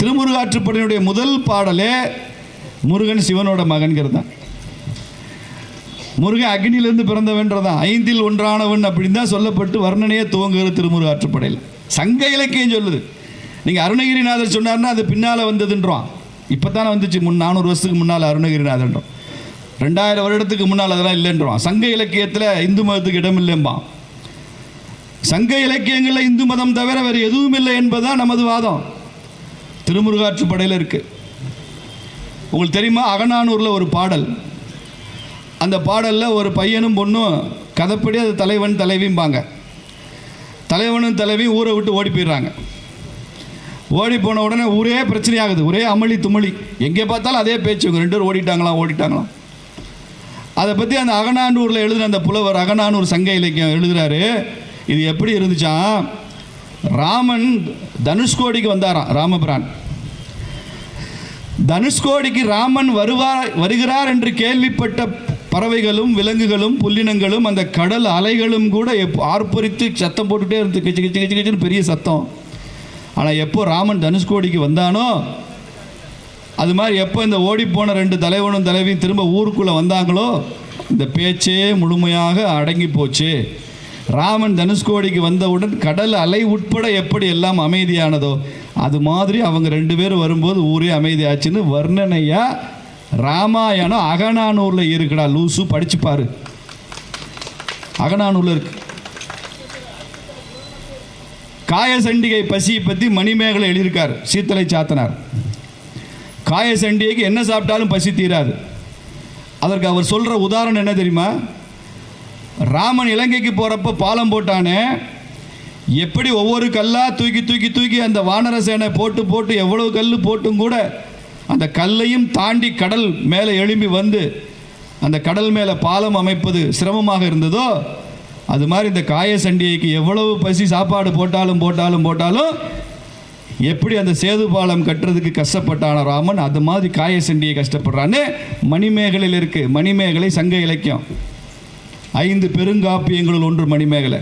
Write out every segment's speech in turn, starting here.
திருமுருகாற்றுப்படையினுடைய முதல் பாடலே முருகன் சிவனோட மகன்கிறது தான். முருகன் அக்னியிலிருந்து பிறந்தவன்றதான். ஐந்தில் ஒன்றானவன் அப்படின்னு தான் சொல்லப்பட்டு வர்ணனையே துவங்குகிற திருமுருகாற்றுப்படையில். சங்க இலக்கியம் சொல்லுது. நீங்கள் அருணகிரிநாதர் சொன்னார்னா அது பின்னால் வந்ததுன்றோம். இப்போ தானே வந்துச்சு. முன் நானூறு வருஷத்துக்கு முன்னால் அருணகிரிநாதன்றோம். ரெண்டாயிரம் வருடத்துக்கு முன்னால் அதெல்லாம் இல்லைன்றோம். சங்க இலக்கியத்தில் இந்து மதத்துக்கு இடம் இல்லைம்பான் சங்க இலக்கியங்களில் இந்து மதம் தவிர வேறு எதுவும் இல்லை என்பதுதான் நமது வாதம். திருமுருகாற்றுப்படையில் இருக்கு. உங்களுக்கு தெரியுமா? அகநானூரில் ஒரு பாடல். அந்த பாடலில் ஒரு பையனும் பொண்ணும் கதைப்படி அது தலைவன் தலைவிம்பாங்க. தலைவனும் தலைவியும் ஊரை விட்டு ஓடி போயிடுறாங்க. ஓடி போன உடனே ஊரே பிரச்சனையாகுது. ஒரே அமளி துமளி. எங்கே பார்த்தாலும் அதே பேச்சு. இவங்க ரெண்டு பேரும் ஓடிட்டாங்களாம் ஓடிட்டாங்களாம் அதை பற்றி அந்த அகநானூரில் எழுதுன அந்த புலவர் அகநானூர் சங்க இலக்கியம் எழுதுகிறாரு இது எப்படி இருந்துச்சா? ராமன் தனுஷ்கோடிக்கு வந்தாராம் ராமபிரான்? தனுஷ்கோடிக்கு ராமன் வருவார் வருகிறார் என்று கேள்விப்பட்ட பறவைகளும் விலங்குகளும் புல்லினங்களும் அந்த கடல் அலைகளும் கூட எப்போ ஆர்ப்பரித்து சத்தம் போட்டுகிட்டே இருந்து கிச்சு கிச்சு கிச்சு கிச்சுன்னு பெரிய சத்தம். ஆனால் எப்போ ராமன் தனுஷ்கோடிக்கு வந்தானோ அது மாதிரி எப்போ இந்த ஓடிப்போன ரெண்டு தலைவனும் தலைவியும் திரும்ப ஊருக்குள்ளே வந்தாங்களோ இந்த பேச்சே முழுமையாக அடங்கி போச்சு. ராமன் தனுஷ்கோடிக்கு வந்தவுடன் கடல் அலை உட்பட எப்படி எல்லாம் அமைதியானதோ அது மாதிரி அவங்க ரெண்டு பேரும் வரும்போது ஊரே அமைதியாச்சுன்னு வர்ணனையா ராமாயணம் அகநானூரில் இருக்குடா லூசு படிச்சு அகநானூரில் இருக்கு. காயசண்டிகை பசியை பற்றி மணிமேகலை எழுதியிருக்கார் சீத்தலை சாத்தனார். காயசண்டிகைக்கு என்ன சாப்பிட்டாலும் பசி தீராது. அதற்கு அவர் சொல்கிற உதாரணம் என்ன தெரியுமா? ராமன் இலங்கைக்கு போகிறப்ப பாலம் போட்டானே. எப்படி ஒவ்வொரு கல்லாக தூக்கி தூக்கி தூக்கி அந்த வானர சேனை போட்டு போட்டு எவ்வளவு கல் போட்டும் கூட அந்த கல்லையும் தாண்டி கடல் மேலே எழும்பி வந்து அந்த கடல் மேலே பாலம் அமைப்பது சிரமமாக இருந்ததோ அது மாதிரி இந்த காய சண்டிகைக்கு எவ்வளவு பசி சாப்பாடு போட்டாலும் போட்டாலும் போட்டாலும் எப்படி அந்த சேது பாலம் கட்டுறதுக்கு கஷ்டப்பட்டான ராமன்? அது மாதிரி காய சண்டியை கஷ்டப்படுறான்னு மணிமேகலையில் இருக்குது மணிமேகலை சங்க இலக்கியம். ஐந்து பெருங்காப்பியங்களுள் ஒன்று மணிமேகலை.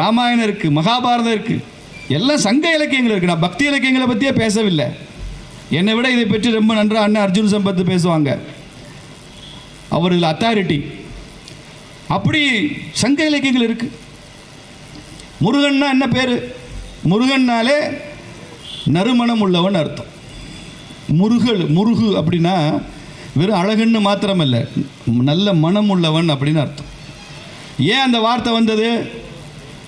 ராமாயணம் இருக்குது மகாபாரதம் இருக்குது எல்லாம் சங்க இலக்கியங்கள் இருக்குது நான் பக்தி இலக்கியங்களை பற்றியே பேசவில்லை. என்னை விட இதை பற்றி ரொம்ப நன்றாக அண்ணன் அர்ஜுன் சம்பத்து பேசுவாங்க. அவர் இதில் அத்தாரிட்டி அப்படி சங்க இலக்கியங்கள் இருக்குது முருகன்னா என்ன பேர்? முருகன்னாலே நறுமணம் உள்ளவன் அர்த்தம். முருகல் முருகு அப்படின்னா வெறும் அழகுன்னு மாத்திரமல்ல நல்ல மனம் உள்ளவன் அப்படின்னு அர்த்தம். ஏன் அந்த வார்த்தை வந்தது?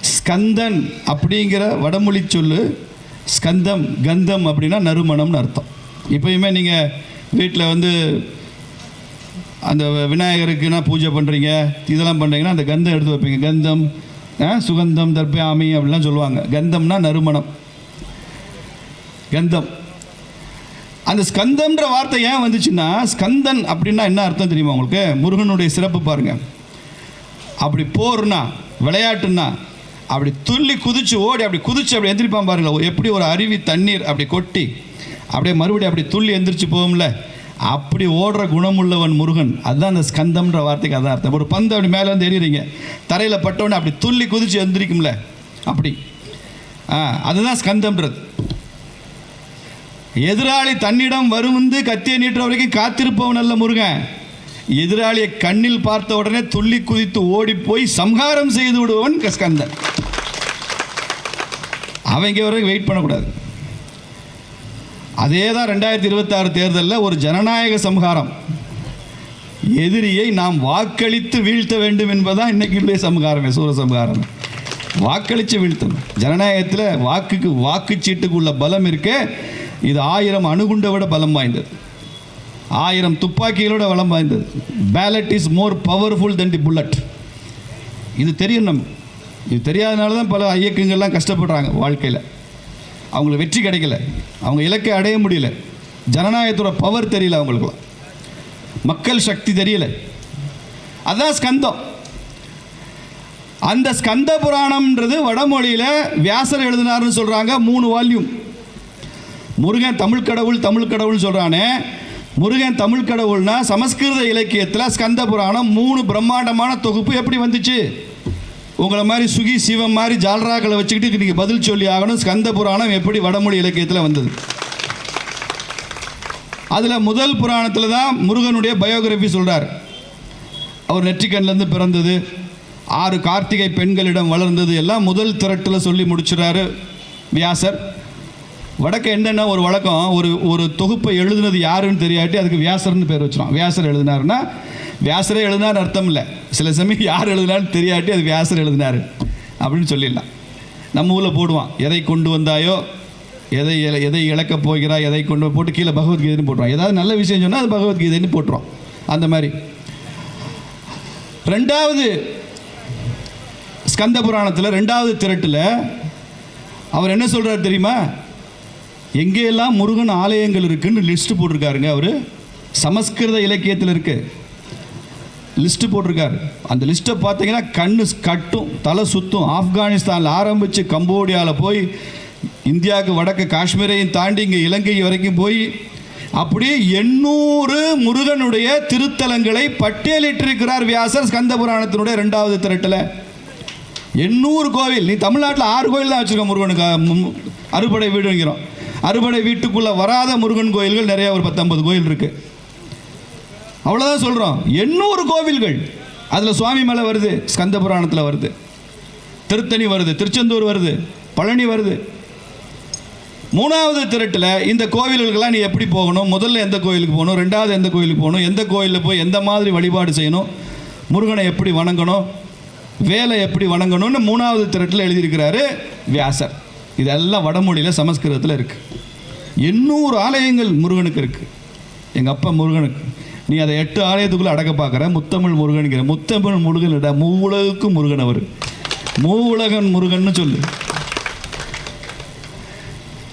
ஸ்கந்தன் அப்படிங்கிற வடமொழி சொல்லு ஸ்கந்தம் கந்தம் அப்படின்னா நறுமணம்னு அர்த்தம். இப்பயுமே நீங்கள் வீட்டில் வந்து அந்த விநாயகருக்குன்னா பூஜை பண்ணுறீங்க இதெல்லாம் பண்ணுறீங்கன்னா அந்த கந்தம் எடுத்து வைப்பீங்க. கந்தம் ஆ, சுகந்தம் தர்ப்பயாமி அப்படிலாம் சொல்லுவாங்க. கந்தம்னா நறுமணம். கந்தம். அந்த ஸ்கந்தம்ன்ற வார்த்தை ஏன் வந்துச்சுன்னா ஸ்கந்தன் அப்படின்னா என்ன அர்த்தம் தெரியுமா உங்களுக்கு? முருகனுடைய சிறப்பு பாருங்க. அப்படி போர்னா விளையாட்டுன்னா அப்படி துள்ளி குதிச்சு ஓடி அப்படி குதிச்சு அப்படி எந்திரிப்பான் பாருங்க. எப்படி ஒரு அருவி தண்ணீர் அப்படி கொட்டி அப்படியே மறுபடியும் அப்படி துள்ளி எந்திரிச்சு போகும்ல. அப்படி ஓடுற குணமுள்ளவன் முருகன். அதுதான் அந்த ஸ்கந்தம்ன்ற வார்த்தைக்கு அதான் அர்த்தம். ஒரு பந்து அப்படி மேலே வந்து எறிகிறீங்க தரையில் பட்டவொடனே அப்படி துள்ளி குதிச்சு எந்திரிக்கும்ல. அப்படி. ஆ அதுதான் ஸ்கந்தம்ன்றது. எதிராளி தன்னிடம் வருமுந்து கத்தியை நீட்டுற வரைக்கும் காத்திருப்பவன் அல்ல முருகன். எதிராளியை கண்ணில் பார்த்த உடனே துள்ளி குதித்து ஓடி போய் சம்ஹாரம் செய்து விடுவவன் கஸ்கந்தன். அவங்க வரைக்கும் வெயிட் பண்ணக்கூடாது. அதே தான் ரெண்டாயிரத்தி இருபத்தாறு தேர்தலில் ஒரு ஜனநாயக சம்ஹாரம். எதிரியை நாம் வாக்களித்து வீழ்த்த வேண்டும் என்பதுதான் இன்னைக்கு உள்ள சமகாரமே சூர சமகாரம் வாக்களித்து வீழ்த்தணும். ஜனநாயகத்தில் வாக்குக்கு வாக்குச்சீட்டுக்கு உள்ள பலம் இருக்கே. இது ஆயிரம் அணுகுண்டை விட பலம் வாய்ந்தது. ஆயிரம் துப்பாக்கிகளோட பலம் வாய்ந்தது. Ballot is more powerful than the bullet இது தெரியும் நம்ம. இது தெரியாதனால தான் பல இயக்கங்கள்லாம் கஷ்டப்படுறாங்க வாழ்க்கையில். அவங்களுக்கு வெற்றி கிடைக்கல. அவங்க இலக்கை அடைய முடியல. ஜனநாயகத்தோட பவர் தெரியல அவங்களுக்குலாம் மக்கள் சக்தி தெரியல. அதுதான் ஸ்கந்தம். அந்த ஸ்கந்த புராணம்ன்றது வடமொழியில் வியாசர் எழுதினார்னு சொல்கிறாங்க மூணு வால்யூம். முருகன் தமிழ் கடவுள் தமிழ் கடவுள் சொல்கிறானே முருகன் தமிழ் கடவுள்னா சமஸ்கிருத இலக்கியத்தில் ஸ்கந்த புராணம் மூணு பிரம்மாண்டமான தொகுப்பு எப்படி வந்துச்சு? உங்களை மாதிரி சுகி சிவம் மாதிரி ஜால்ராக்களை வச்சுக்கிட்டு நீங்கள் பதில் சொல்லி ஆகணும். ஸ்கந்த புராணம் எப்படி வடமொழி இலக்கியத்தில் வந்தது? அதில் முதல் புராணத்தில் தான் முருகனுடைய பயோகிராஃபி சொல்கிறார் அவர் நெற்றிக்கண்லேருந்து பிறந்தது. ஆறு கார்த்திகை பெண்களிடம் வளர்ந்தது. எல்லாம் முதல் திரட்டில் சொல்லி முடிச்சுறாரு வியாசர் வடக்க என்னென்ன ஒரு வழக்கம் ஒரு ஒரு தொகுப்பை எழுதுனது யாருன்னு தெரியாட்டி அதுக்கு வியாசர்னு பேர் வச்சிடும் வியாசர் எழுதினாருன்னா வியாசரே எழுதினார் அர்த்தம் இல்லை. சில சமயம் யார் எழுதினாலும் தெரியாட்டி அது வியாசர் எழுதினார். அப்படின்னு சொல்லிடலாம். நம்ம ஊரில் போடுவான் எதை கொண்டு வந்தாயோ எதை எதை இழக்கப் போகிறா எதை கொண்டு போட்டு கீழே பகவத்கீதைன்னு போட்டுருவான். ஏதாவது நல்ல விஷயம் சொன்னால் அது பகவத்கீதைன்னு போட்டுருவான். அந்த மாதிரி. ரெண்டாவது ஸ்கந்த புராணத்தில் ரெண்டாவது திரட்டில் அவர் என்ன சொல்கிறார் தெரியுமா? எங்கேயெல்லாம் முருகன் ஆலயங்கள் இருக்குன்னு லிஸ்ட் போட்டிருக்காருங்க அவர்? சமஸ்கிருத இலக்கியத்தில் இருக்கு. லிஸ்ட்டு போட்டிருக்காரு. அந்த லிஸ்ட்டை பார்த்தீங்கன்னா கண்ணு கட்டும் தலை சுத்தும். ஆப்கானிஸ்தானில் ஆரம்பித்து கம்போடியாவில் போய் இந்தியாவுக்கு வடக்கு காஷ்மீரையும் தாண்டி இங்கே இலங்கை வரைக்கும் போய் அப்படியே எண்ணூறு முருகனுடைய திருத்தலங்களை பட்டியலிட்டிருக்கிறார் வியாசர் ஸ்கந்த புராணத்தினுடைய ரெண்டாவது திரட்டில். எண்ணூறு கோவில். நீ தமிழ்நாட்டில் ஆறு கோயில் தான் வச்சுருக்க முருகனுக்கு. அறுபடை வீடுங்கிறோம். அறுபடை வீட்டுக்குள்ளே வராத முருகன் கோயில்கள் நிறைய ஒரு பத்தொன்பது கோயில் இருக்கு. அவ்வளோதான் சொல்கிறோம் எண்ணூறு கோவில்கள். அதில் சுவாமி மலை வருது ஸ்கந்த புராணத்தில் வருது. திருத்தணி வருது திருச்செந்தூர் வருது பழனி வருது. மூணாவது திரட்டில் இந்த கோவில்களுக்கெல்லாம் நீ எப்படி போகணும்? முதல்ல எந்த கோயிலுக்கு போகணும்? ரெண்டாவது எந்த கோயிலுக்கு போகணும்? எந்த கோயிலில் போய் எந்த மாதிரி வழிபாடு செய்யணும்? முருகனை எப்படி வணங்கணும்? வேலை எப்படி வணங்கணும்னு மூணாவது திரட்டில் எழுதியிருக்கிறாரு வியாசர். இதெல்லாம் வடமொழியில் சமஸ்கிருதத்தில் இருக்குது எண்ணூறு ஆலயங்கள் முருகனுக்கு இருக்குது எங்கள் அப்பா முருகனுக்கு. நீ அதை எட்டு ஆலயத்துக்குள்ளே அடக்க பார்க்குற. முத்தமிழ் முருகனுங்கிற. முத்தமிழ் முருகனிட மூவுலகுக்கும் முருகன் அவர். மூவுலகன் முருகன் சொல்லு.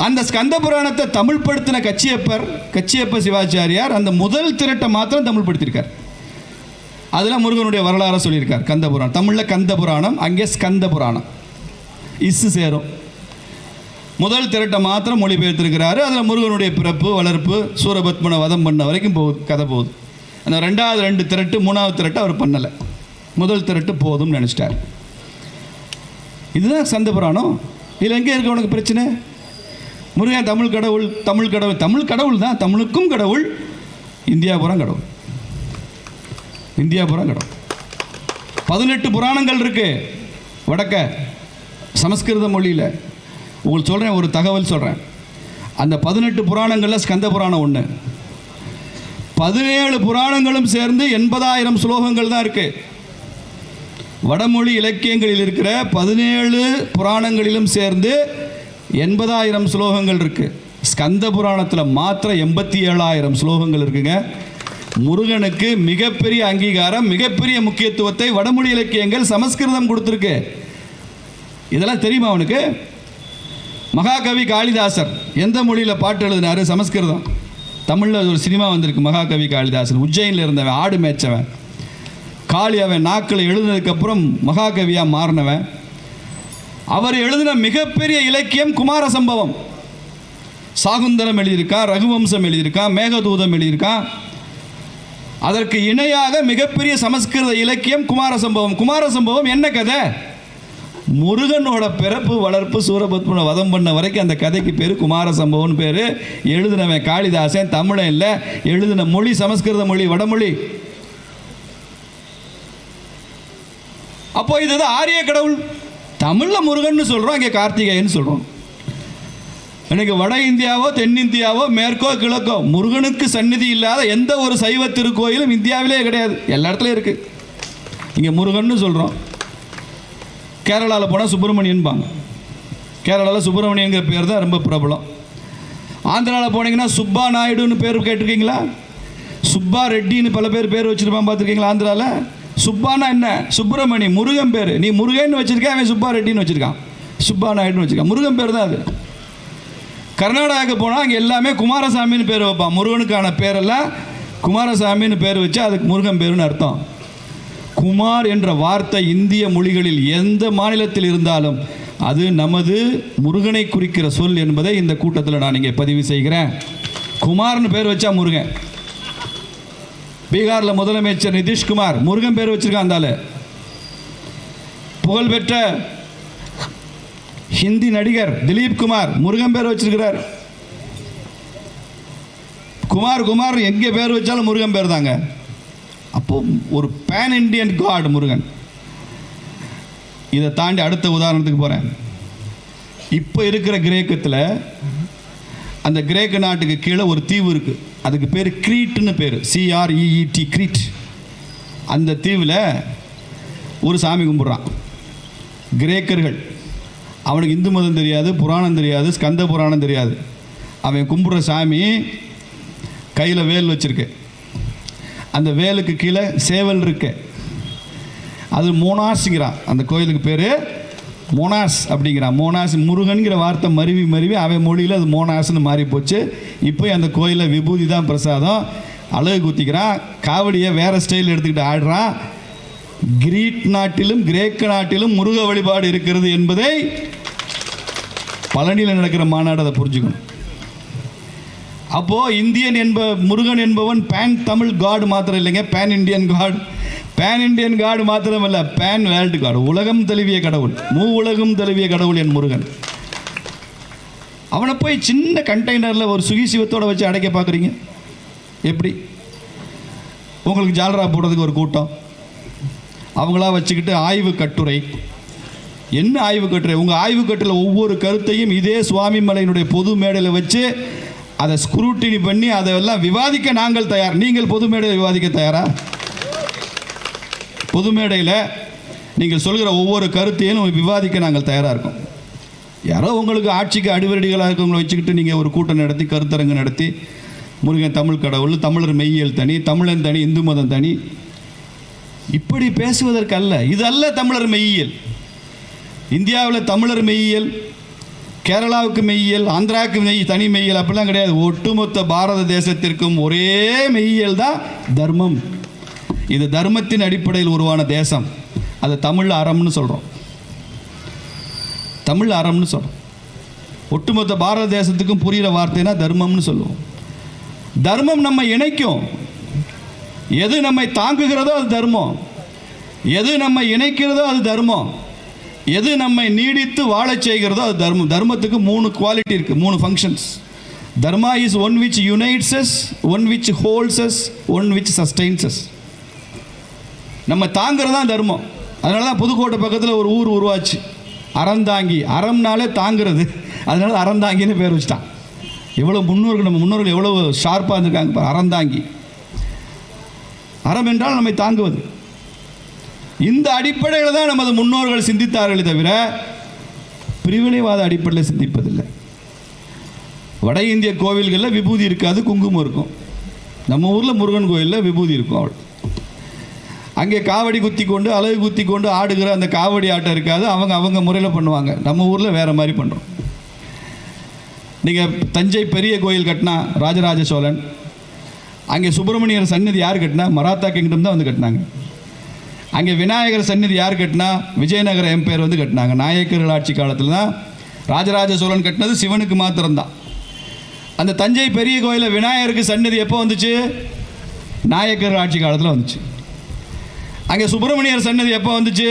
அந்த ஸ்கந்த புராணத்தை தமிழ் படுத்தின கச்சியப்பர் கச்சியப்ப சிவாச்சாரியார் அந்த முதல் திரட்டை மாத்திரம் தமிழ் படுத்தியிருக்கார் அதில் முருகனுடைய வரலாறாக சொல்லியிருக்கார். கந்த புராணம். தமிழில் கந்த புராணம் அங்கே ஸ்கந்த புராணம். இஸ்ஸு சேரும். முதல் திரட்டை மாத்திரம் மொழிபெயர்த்திருக்கிறாரு. அதில் முருகனுடைய பிறப்பு வளர்ப்பு சூரபத்மனை வதம் பண்ண வரைக்கும் போகுது கதை போகுது. அந்த ரெண்டாவது ரெண்டு திரட்டு மூணாவது திரட்டு அவர் பண்ணலை. முதல் திரட்டு போதும்னு நினச்சிட்டார். இதுதான் சந்த புராணம். இதில் எங்கே இருக்க உனக்கு பிரச்சனை? முருகன் தமிழ் கடவுள் தமிழ் கடவுள் தமிழ் கடவுள் தான். தமிழுக்கும் கடவுள் இந்தியாபுரம் கடவுள். இந்தியாபுரம் கடவுள். பதினெட்டு புராணங்கள் இருக்குது வடக்க சமஸ்கிருத மொழியில். உங்களுக்கு சொல்கிறேன் ஒரு தகவல் சொல்கிறேன் அந்த பதினெட்டு புராணங்களில் ஸ்கந்த புராணம் ஒன்று பதினேழு புராணங்களும் சேர்ந்து எண்பதாயிரம் ஸ்லோகங்கள் தான் இருக்குது வடமொழி இலக்கியங்களில் இருக்கிற பதினேழு புராணங்களிலும் சேர்ந்து எண்பதாயிரம் ஸ்லோகங்கள் இருக்குது ஸ்கந்த புராணத்தில் மாத்திரம் எண்பத்தி ஏழாயிரம் ஸ்லோகங்கள் இருக்குங்க. முருகனுக்கு மிகப்பெரிய அங்கீகாரம் மிகப்பெரிய முக்கியத்துவத்தை வடமொழி இலக்கியங்கள் சமஸ்கிருதம் கொடுத்துருக்கு. இதெல்லாம் தெரியுமா அவனுக்கு? மகாகவி காளிதாசர். எந்த மொழியில் பாட்டு எழுதினாரு? சமஸ்கிருதம். தமிழில் ஒரு சினிமா வந்திருக்கு மகாகவி காளிதாசன். உஜ்ஜயினில் இருந்தவன் ஆடு மேய்ச்சவன். காளி அவன் நாக்கில் எழுதினதுக்கப்புறம் மகாகவியாக மாறினவன். அவர் எழுதின மிகப்பெரிய இலக்கியம் குமார சம்பவம் சாகுந்தரம் எழுதியிருக்கான் ரகுவம்சம் எழுதியிருக்கா மேகதூதம் எழுதியிருக்கான் அதற்கு இணையாக மிகப்பெரிய சமஸ்கிருத இலக்கியம் குமார சம்பவம் குமார சம்பவம் என்ன கதை? முருகனோட பிறப்பு வளர்ப்பு சூரபத்மனை வதம் பண்ண வரைக்கும் அந்த கதைக்கு பேர் குமார சம்பவம்னு பேர். எழுதினவன் காளிதாசன் தமிழன் இல்லை. எழுதின மொழி சமஸ்கிருத மொழி வடமொழி. அப்போ இது ஆரிய கடவுள். தமிழில் முருகன் சொல்கிறோம் இங்கே கார்த்திகேயன்னு சொல்கிறோம் எனக்கு வட இந்தியாவோ தென்னிந்தியாவோ மேற்கோ கிழக்கோ முருகனுக்கு சந்நிதி இல்லாத எந்த ஒரு சைவ திருக்கோயிலும் இந்தியாவிலே கிடையாது. எல்லா இடத்துலையும் இருக்குது இங்கே முருகன்னு சொல்கிறோம் கேரளாவில் போனால் சுப்பிரமணியன்பாங்க. கேரளாவில் சுப்பிரமணியங்கிற பேர் தான் ரொம்ப பிரபலம். ஆந்திராவில் போனீங்கன்னா சுப்பா நாயுடுன்னு பேர் கேட்டிருக்கீங்களா? சுப்பா ரெட்டின்னு பல பேர் பேர் வச்சுருப்பான் பார்த்துருக்கீங்களா ஆந்திராவில் சுப்பானா என்ன? சுப்பிரமணி முருகன் பேர். நீ முருகன் வச்சுருக்கேன் அவன் சுப்பா ரெட்டின்னு வச்சுருக்கான். சுப்பா நாயுடுன்னு வச்சுருக்கான். முருகன் பேர் தான் அது. கர்நாடகாவுக்கு போனால் அங்கே எல்லாமே குமாரசாமின்னு பேர் வைப்பான். முருகனுக்கான பேரெல்லாம் குமாரசாமின்னு பேர் வச்சு அதுக்கு முருகன் பேருன்னு அர்த்தம். குமார் என்ற வார்த்தை இந்திய மொழிகளில் எந்த மாநிலத்தில் இருந்தாலும் அது நமது முருகனை குறிக்கிற சொல் என்பதை இந்த கூட்டத்தில் நான் இங்கே பதிவு செய்கிறேன். குமார்னு பேர் வச்சா முருகன். பீகாரில் முதலமைச்சர் நிதிஷ்குமார் முருகன் பேர் வச்சிருக்கான் அந்த புகழ்பெற்ற ஹிந்தி நடிகர் திலீப் குமார் முருகன் பேர் வச்சிருக்கிறார். குமார் குமார் எங்கே பேர் வச்சாலும் முருகன் பேர் தாங்க. அப்போ ஒரு பேன் இண்டியன் காட் முருகன். இதை தாண்டி அடுத்த உதாரணத்துக்கு போகிறேன் இப்போ இருக்கிற கிரேக்கத்தில் அந்த கிரேக்க நாட்டுக்கு கீழே ஒரு தீவு இருக்குது அதுக்கு பேர் கிரீட்னு பேர். சிஆர்இஇடி கிரீட் அந்த தீவில் ஒரு சாமி கும்பிட்றான். கிரேக்கர்கள். அவனுக்கு இந்து மதம் தெரியாது புராணம் தெரியாது ஸ்கந்த புராணம் தெரியாது. அவன் கும்பிட்ற சாமி கையில் வேல் வச்சுருக்கேன் அந்த வேலுக்கு கீழே சேவல் இருக்கு. அது மோனாஸுங்கிறான் அந்த கோயிலுக்கு பேர் மோனாஸ் அப்படிங்கிறான் மோனாஸ் முருகன்கிற வார்த்தை மருவி மருவி அவன் மொழியில் அது மோனாஸ்னு மாறி போச்சு. இப்போ அந்த கோயிலில் விபூதி தான் பிரசாதம். அழகு குத்திக்கிறான் காவடியை வேறு ஸ்டைல் எடுத்துக்கிட்டு ஆடுறான் கிரீட் நாட்டிலும் கிரேக்க நாட்டிலும் முருக வழிபாடு இருக்கிறது என்பதை பழனியில் நடக்கிற மாநாடு அதை புரிஞ்சுக்கணும். அப்போ இந்தியன் என்ப முருகன் என்பவன் பேன் தமிழ் காடு மாத்திரம் இல்லைங்க pan Indian god pan Indian god மாத்திரம் இல்ல பேன் வேர்ல்டு காடு உலகம் தழுவிய கடவுள் மூ உலகம் தழுவிய கடவுள் என் முருகன். அவனை போய் சின்ன கண்டெய்னரில் ஒரு சுகி சிவத்தோட வச்சு அடைக்க பார்க்குறீங்க எப்படி? உங்களுக்கு ஜாலரா போடுறதுக்கு ஒரு கூட்டம். அவங்களா வச்சுக்கிட்டு ஆய்வு கட்டுரை. என்ன ஆய்வு கட்டுரை? உங்கள் ஆய்வு கட்டுரையில் ஒவ்வொரு கருத்தையும் இதே சுவாமி மலையினுடைய பொது மேடையில் வச்சு அதை ஸ்க்ரூட்டினி பண்ணி அதெல்லாம் விவாதிக்க நாங்கள் தயார். நீங்கள் பொது மேடையில் விவாதிக்க தயாரா? பொது மேடையில் நீங்கள் சொல்கிற ஒவ்வொரு கருத்தையும் விவாதிக்க நாங்கள் தயாராக இருக்கோம். யாரோ உங்களுக்கு ஆட்சிக்கு அடிவரடிகளாக இருக்கவங்களை வச்சுக்கிட்டு நீங்கள் ஒரு கூட்டம் நடத்தி கருத்தரங்கு நடத்தி முருகன் தமிழ் கடவுள் தமிழர் மெய்யியல் தனி தமிழன் தனி இந்து மதம் தனி. இப்படி பேசுவதற்கு அல்ல இது அல்ல தமிழர் மெய்யியல். இந்தியாவில் தமிழர் மெய்யியல் கேரளாவுக்கு மெய்யியல் ஆந்திராவுக்கு மெய் தனி மெய்யியல் அப்படிலாம் கிடையாது. ஒட்டுமொத்த பாரத தேசத்திற்கும் ஒரே மெய்யியல் தான் தர்மம். இது தர்மத்தின் அடிப்படையில் உருவான தேசம். அது தமிழ் அறம்னு சொல்கிறோம் தமிழ் அறம்னு சொல்கிறோம் ஒட்டுமொத்த பாரத தேசத்துக்கும் புரிகிற வார்த்தைனா தர்மம்னு சொல்லுவோம். தர்மம் நம்ம இணைக்கும். எது நம்மை தாங்குகிறதோ அது தர்மம். எது நம்மை இணைக்கிறதோ அது தர்மம். எது நம்மை நீடித்து வாழச் செய்கிறதோ அது தர்மம். தர்மத்துக்கு மூணு குவாலிட்டி இருக்குது மூணு functions dharma is one which unites one which holds one which sustains நம்ம தாங்கிறது தான் தர்மம். அதனால தான் புதுக்கோட்டை பக்கத்தில் ஒரு ஊர் உருவாச்சு. அறந்தாங்கி அறம்னாலே தாங்கிறது. அதனால அறந்தாங்கின்னு பேர் வச்சுட்டான். எவ்வளோ முன்னோர்கள் நம்ம முன்னோர்கள் எவ்வளோ ஷார்ப்பாக இருந்திருக்காங்க அறந்தாங்கி அறம் என்றால் நம்மை தாங்குவது. இந்த அடிப்படையில் தான் நமது முன்னோர்கள் சிந்தித்தார்களே தவிர பிரிவினைவாத அடிப்படையில் சிந்திப்பதில்லை. வட இந்திய கோவில்களில் விபூதி இருக்காது குங்குமம் இருக்கும். நம்ம ஊரில் முருகன் கோயிலில் விபூதி இருக்கும் அவள் அங்கே காவடி குத்தி கொண்டு அலகு குத்தி கொண்டு ஆடுகிற அந்த காவடி ஆட்டம் இருக்காது அவங்க அவங்க முறையில் பண்ணுவாங்க. நம்ம ஊரில் வேறு மாதிரி பண்ணுறோம் நீங்கள் தஞ்சை பெரிய கோயில் கட்டினா ராஜராஜ சோழன் அங்கே சுப்பிரமணியர் சன்னதி யார் கட்டினா? மராத்தா கிங்டம் தான் வந்து கட்டினாங்க. அங்கே விநாயகர் சந்நிதி யார் கட்டினா? விஜயநகர எம்பையர் வந்து கட்டினாங்க. நாயக்கர்கள் ஆட்சி காலத்தில் தான் ராஜராஜ சோழன் கட்டினது சிவனுக்கு மாத்திரம்தான். அந்த தஞ்சை பெரிய கோயிலில் விநாயகருக்கு சந்நிதி எப்போ வந்துச்சு? நாயக்கர் ஆட்சி காலத்தில் வந்துச்சு. அங்கே சுப்பிரமணியர் சன்னதி எப்போ வந்துச்சு?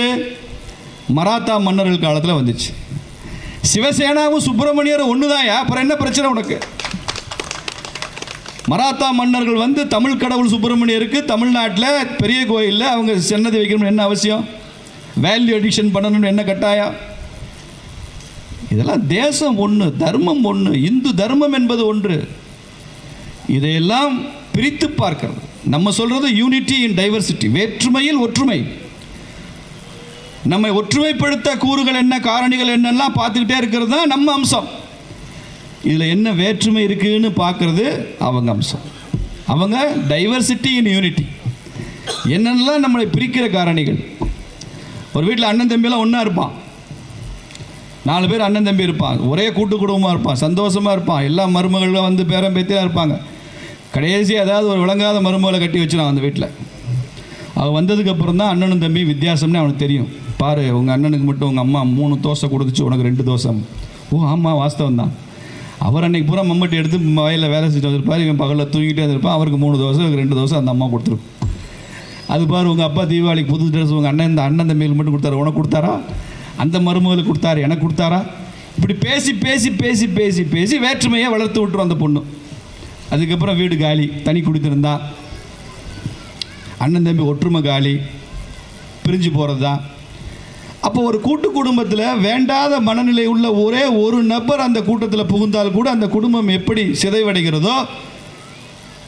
மராத்தா மன்னர்கள் காலத்தில் வந்துச்சு. சிவசேனாவும் சுப்பிரமணியரும் ஒன்று அப்புறம் என்ன பிரச்சனை உனக்கு? மராத்தா மன்னர்கள் வந்து தமிழ் கடவுள் சுப்பிரமணியருக்கு தமிழ்நாட்டில் பெரிய கோயிலில் அவங்க சன்னதி வைக்கணும்னு என்ன அவசியம்? வேல்யூ அடிக்ஷன் பண்ணணும்னு என்ன கட்டாயம்? இதெல்லாம் தேசம் ஒன்று தர்மம் ஒன்று இந்து தர்மம் என்பது ஒன்று. இதையெல்லாம் பிரித்து பார்க்கிறது. நம்ம சொல்கிறது யூனிட்டி இன் டைவர்சிட்டி வேற்றுமையில் ஒற்றுமை. நம்மை ஒற்றுமைப்படுத்த கூறுகள் என்ன காரணிகள் என்னெல்லாம் பார்த்துக்கிட்டே இருக்கிறது தான் நம்ம அம்சம். இதில் என்ன வேற்றுமை இருக்குதுன்னு பார்க்குறது அவங்க அம்சம். அவங்க டைவர்சிட்டி இன் யூனிட்டி என்னென்னலாம் நம்மளை பிரிக்கிற காரணிகள்? ஒரு வீட்டில் அண்ணன் தம்பியெல்லாம் ஒன்றா இருப்பான். நாலு பேர் அண்ணன் தம்பி இருப்பான். ஒரே கூட்டு குடும்பமாக இருப்பான். சந்தோஷமாக இருப்பான். எல்லா மருமகளும் வந்து பேரம் பேத்தியாக இருப்பாங்க. கடைசி ஏதாவது ஒரு விளங்காத மருமகளை கட்டி வச்சிருவான் அந்த வீட்டில் அவன் வந்ததுக்கப்புறம் தான் அண்ணனும் தம்பி வித்தியாசம்னு அவனுக்கு தெரியும். பாரு உங்கள் அண்ணனுக்கு மட்டும் உங்கள் அம்மா மூணு தோசை கொடுத்துச்சு உனக்கு ரெண்டு தோசை. ஓ ஆமாம் வாஸ்தவம் தான் அவர் அன்னைக்கு பூரா மம்மட்டி எடுத்து வயலில் வேலை செஞ்சுட்டு வந்திருப்பார். இவன் பகலில் தூங்கிட்டே இருந்திருப்பான் அவருக்கு மூணு தோசை ரெண்டு தோசை அந்த அம்மா கொடுத்துருக்கும் அது பாரு உங்கள் அப்பா தீபாவளிக்கு புது ட்ரெஸ் உங்கள் அண்ணன் இந்த அண்ணன் தம்பிகள் மட்டும் கொடுத்தாரு. உனக்கு கொடுத்தாரா? அந்த மருமகளுக்கு கொடுத்தாரு. எனக்கு கொடுத்தாரா? இப்படி பேசி பேசி பேசி பேசி பேசி வேற்றுமையை வளர்த்து விட்டுரும் அந்த பொண்ணு. அதுக்கப்புறம் வீடு காலி. தனி குடித்திருந்தா. அண்ணன் தம்பி ஒற்றுமை காலி. பிரிஞ்சு போகிறது தான் அப்போ ஒரு கூட்டு குடும்பத்தில் வேண்டாத மனநிலை உள்ள ஒரே ஒரு நபர் அந்த கூட்டத்தில் புகுந்தால் கூட அந்த குடும்பம் எப்படி சிதைவடைகிறதோ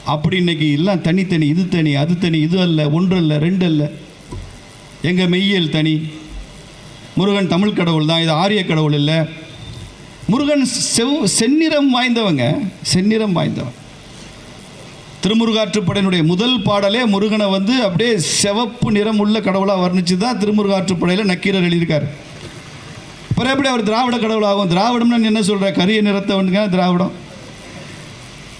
அப்படி இன்னைக்கு எல்லாம் தனித்தனி இது தனி அது தனி இது அல்ல ஒன்று அல்ல ரெண்டு அல்ல. எங்கள் மெய்யியல் தனி. முருகன் தமிழ் கடவுள் தான் இது ஆரிய கடவுள் இல்லை. முருகன் செவ் செந்நிறம் வாய்ந்தவங்க செந்நிறம் வாய்ந்தவன். திருமுருகாற்றுப்படையினுடைய முதல் பாடலே முருகனை வந்து அப்படியே சிவப்பு நிறம் உள்ள கடவுளாக வர்ணிச்சு தான் திருமுருகாற்றுப்படையில் நக்கீரர் எழுதியிருக்கார். அப்புறம் எப்படி அவர் திராவிட கடவுளாகும்? திராவிடம்னு என்ன சொல்கிற கரிய நிறத்தை வந்துங்க திராவிடம்.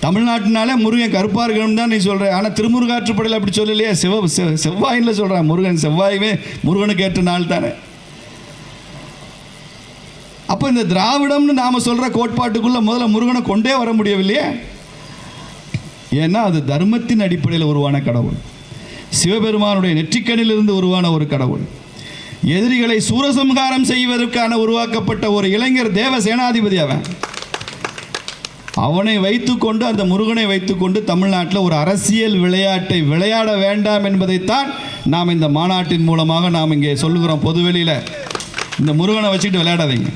தமிழ்நாட்டினாலே முருகன் கருப்பாக இருக்கணும் தான் நீ சொல்கிற ஆனால் திருமுருகாற்றுப்படையில் அப்படி சொல்லலையே. சிவ செவ்- செவ்வாயின்னு சொல்கிறான் முருகன். செவ்வாயுமே முருகனுக்கு ஏற்ற நாள் தானே. அப்போ இந்த திராவிடம்னு நாம் சொல்கிற கோட்பாட்டுக்குள்ளே முதல்ல முருகனை கொண்டே வர முடியவில்லையே? ஏன்னா அது தர்மத்தின் அடிப்படையில் உருவான கடவுள். சிவபெருமானுடைய நெற்றிக்கண்ணிலிருந்து உருவான ஒரு கடவுள். எதிரிகளை சூரசம்ஹாரம் செய்வதற்கான உருவாக்கப்பட்ட ஒரு இளைஞர் தேவ சேனாதிபதி அவன். அவனை வைத்துக்கொண்டு அந்த முருகனை வைத்துக்கொண்டு தமிழ்நாட்டில் ஒரு அரசியல் விளையாட்டை விளையாட வேண்டாம் என்பதைத்தான் நாம் இந்த மாநாட்டின் மூலமாக நாம் இங்கே சொல்லுகிறோம் பொதுவெளியில். இந்த முருகனை வச்சுக்கிட்டு விளையாடாதீங்க.